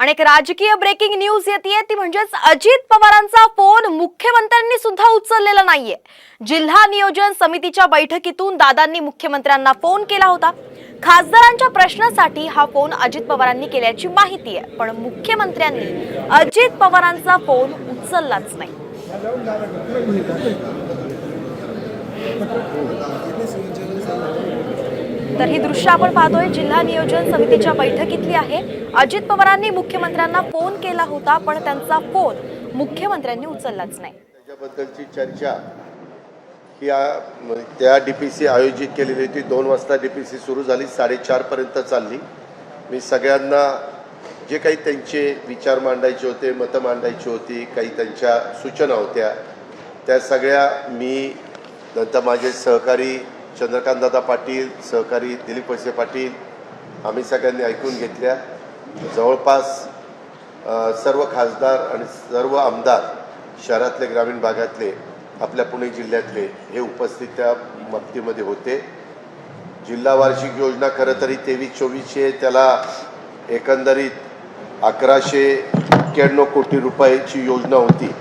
आणि एक राजकीय ब्रेकिंग न्यूज येते ती म्हणजेच अजित पवारांचा फोन मुख्यमंत्र्यांनी सुद्धा उचललेला नाहीये. जिल्हा नियोजन समितीच्या बैठकीतून दादांनी मुख्यमंत्र्यांना फोन केला होता. खासदारांच्या प्रश्नासाठी हा फोन अजित पवारांनी केल्याची माहिती आहे पण मुख्यमंत्र्यांनी अजित पवारांचा फोन उचललाच नाही. तर ही दृश्य आपण पाहतोय. जिल्हा नियोजन समितीच्या बैठकीतली आहे. अजित पवारांनी मुख्यमंत्र्यांना फोन केला होता पण त्यांचा फोन मुख्यमंत्र्यांनी उचललाच नाही. त्याच्याबद्दलची चर्चा ही त्या डी पी सी आयोजित केलेली होती. दोन वाजता डी पी सी सुरू झाली साडेचारपर्यंत चालली. मी सगळ्यांना जे काही त्यांचे विचार मांडायचे होते मतं मांडायची होती काही त्यांच्या सूचना होत्या त्या सगळ्या मी नंतर माझे सहकारी चंद्रकांतदादा पाटील सहकारी दिलीप वळसे पाटील आम्ही सगळ्यांनी ऐकून घेतल्या. जवळपास सर्व खासदार आणि सर्व आमदार शहरातले ग्रामीण भागातले आपल्या पुणे जिल्ह्यातले हे उपस्थित त्या बाबतीमध्ये होते. जिल्हा वार्षिक योजना खरं तरी तेवीस चोवीसशे त्याला एकंदरीत अकराशे एक्क्याण्णव कोटी रुपयाची योजना होती.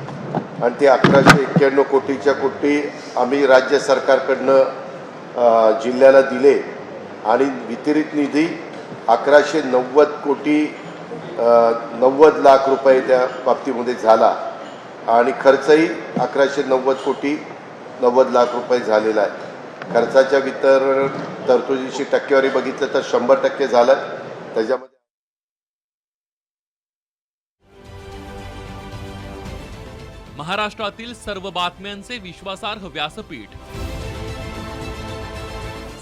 आणि ती अकराशे एक्क्याण्णव कोटीच्या कोटी आम्ही राज्य सरकारकडनं जिल्ह्याला दिले आणि वितरित निधी अकराशे नव्वद कोटी नव्वद लाख रुपये त्या बाबतीमध्ये झाला. आणि खर्चही अकराशे नव्वद कोटी नव्वद लाख रुपये झालेला आहे. खर्चाच्या वितरण तरतुदीची टक्केवारी बघितलं तर शंभर टक्के झालं. त्याच्यामध्ये महाराष्ट्रातील सर्व बातम्यांचे विश्वासार्ह व्यासपीठ.